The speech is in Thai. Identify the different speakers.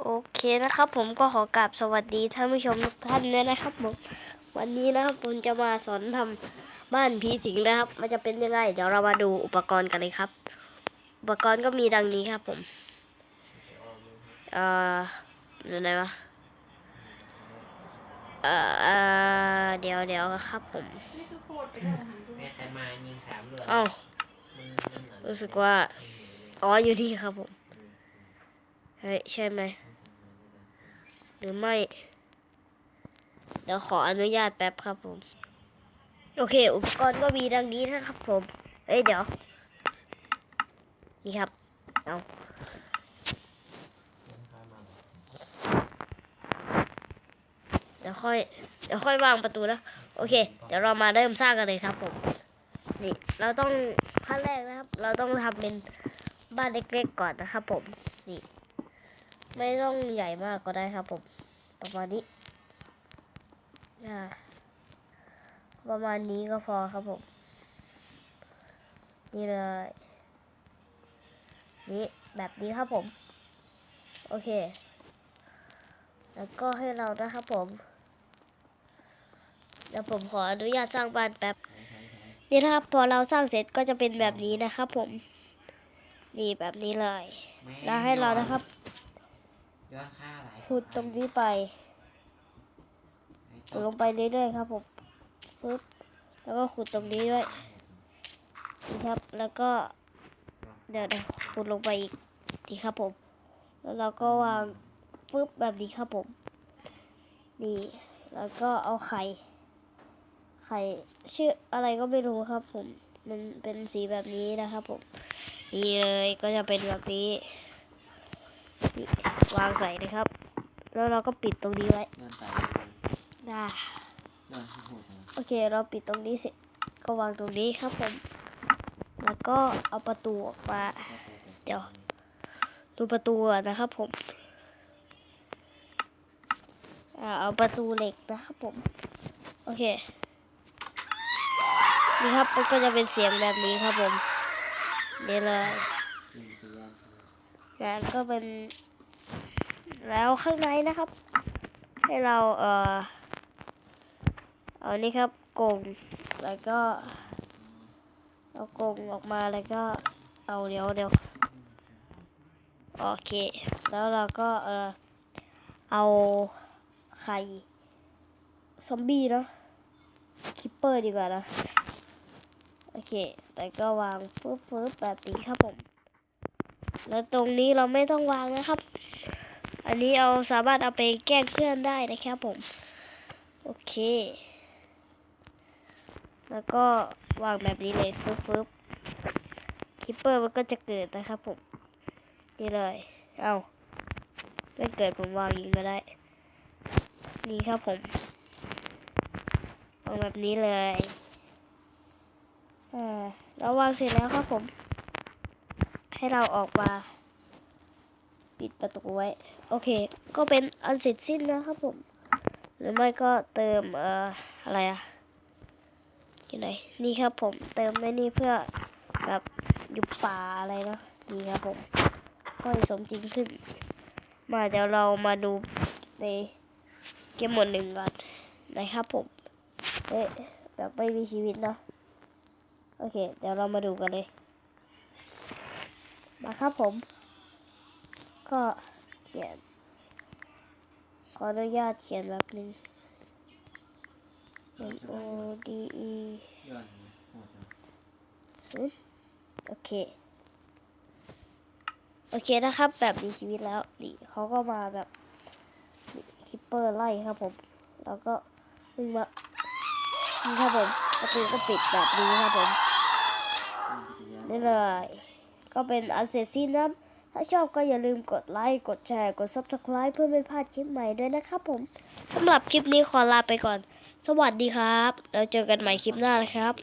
Speaker 1: โอเคนะครับ ผมก็ขอกราบสวัสดีท่านผู้ชมทุกท่านด้วยนะครับผมวันนี้นะครับผมจะมาสอนทำบ้านผีสิงนะครับ มันจะเป็นยังไงเดี๋ยวเรามาดูอุปกรณ์กันเลยครับ อุปกรณ์ก็มีดังนี้ครับ ผมเอ่ออยู่ไหนวะเอ่อเอ่อเดี๋ยวเดี๋ยวครับผม
Speaker 2: แม่ใครมายิงสามเรือ
Speaker 1: เอ้า
Speaker 2: มันมันเหมือน
Speaker 1: รู้สึกว่าอ๋ออยู่ที่ครับผม เฮ้ยใช่ไหมหรือไม่ เดี๋ยวขออนุญาตแป๊บครับผม โอเค อุปกรณ์ก็มีดังนี้นะครับผมเอ้ยเดี๋ยว นี่ครับ เอาเดี๋ยวค่อย เดี๋ยวค่อยวางประตูนะ โอเค เดี๋ยวเรามาเริ่มสร้างกันเลยครับผม นี่ เราต้องขั้นแรกนะครับ เราต้องทำเป็นบ้านเล็กๆก่อนนะครับผม นี่ ไม่ต้องใหญ่มากก็ได้ครับผม ประมาณนี้ ประมาณนี้ก็พอครับผม นี่เลย นี่แบบนี้ครับผม โอเค แล้วก็ให้เรานะครับผมเดี๋ยวผมขออนุญาตสร้างบ้านแป๊บ นี่นะครับพอเราสร้างเสร็จก็จะเป็นแบบนี้นะครับผม นี่แบบนี้เลย
Speaker 2: แล้
Speaker 1: วให้เรานะครับ
Speaker 2: ยอดค่าหลาย
Speaker 1: ขุดตรงนี้ไปขุดลงไปเรื่อยๆครับผมปึ๊บแล้วก็ขุดตรงนี้ด้วยนี่ครับแล้วก็เดี๋ยวเดี๋ยวขุดลงไปอีกนี่ครับผม แล้วเราก็วางฟึบแบบนี้ครับผมนี่แล้วก็เอาไข่ไข่ชื่ออะไรก็ไม่รู้ครับผมมันเป็นสีแบบนี้นะครับผมนี่เลยก็จะเป็นแบบนี้นี่ วางใส่นะครับ แล้วเราก็ปิดตรงนี้ไว้
Speaker 2: โดนตาย
Speaker 1: ได้
Speaker 2: โดนที่หูจัง
Speaker 1: โอเค เราปิดตรงนี้เสร็จก็วางตรงนี้ครับผม แล้วก็เอาประตูออกมา เดี๋ยวดูประตูก่อนนะครับผมอ่าเอาประตูเหล็กนะครับผม โอเค นี่ครับมันก็จะเป็นเสียงแบบนี้ครับผม นี่เลย
Speaker 2: ยิงเสียง
Speaker 1: งานก็เป็น แล้วข้างในนะครับ ให้เราเอ่อเอานี่ครับกงแล้วก็ เอากงออกมาแล้วก็เอาเดี๋ยวเดี๋ยวโอเค แล้วเราก็เออเอาไข่ซอมบี้เนาะคิปเปอร์ดีกว่านะโอเคแล้วก็วางปึ๊บปึ๊บแบบนี้ครับผม แล้วตรงนี้เราไม่ต้องวางนะครับ อันนี้เอาสามารถเอาไปแกล้งเพื่อนได้นะครับผม โอเค แล้วก็วางแบบนี้เลยปึ๊บปึ๊บคิปเปอร์มันก็จะเกิดนะครับผม นี่เลย เอาไม่เกิดผมวางย่างก็ได้ นี่ครับผมวางแบบนี้เลยอ่าเราวางเสร็จแล้วครับผม ให้เราออกมา ปิดประตูไว้ โอเค ก็เป็นอันเสร็จสิ้นนะครับผม หรือไม่ก็เติมเอ่ออะไรอะอยู่ไหนนี่ครับผม เติมไว้นี่เพื่อแบบอยู่ป่าอะไรเนาะนี่ครับผมก็สมจริงขึ้น มาเดี๋ยวเรามาดูในเกมหมดหนึ่งก่อนนะครับผมเอ๊ะแบบไม่มีชีวิตเนาะโอเค เดี๋ยวเรามาดูกันเลย มาครับผม ก็เขียน ขออนุญาตเขียนแบบนึง M O D E
Speaker 2: ยอดหูจัง
Speaker 1: ศูนย์โอเค โอเคนะครับ แบบมีชีวิตแล้วนี่เขาก็มาแบบคิปเปอร์ไล่ครับผม แล้วก็วิ่งมานี่ครับผมประตูก็ปิดแบบนี้ครับผมนี่เลยก็เป็นอันเสร็จสิ้นนะ ถ้าชอบก็อย่าลืมกดไลค์ กดแชร์ กด subscribe เพื่อไม่พลาดคลิปใหม่ด้วยนะครับผมสำหรับคลิปนี้ขอลาไปก่อน สวัสดีครับ แล้วเจอกันใหม่คลิปหน้านะครับ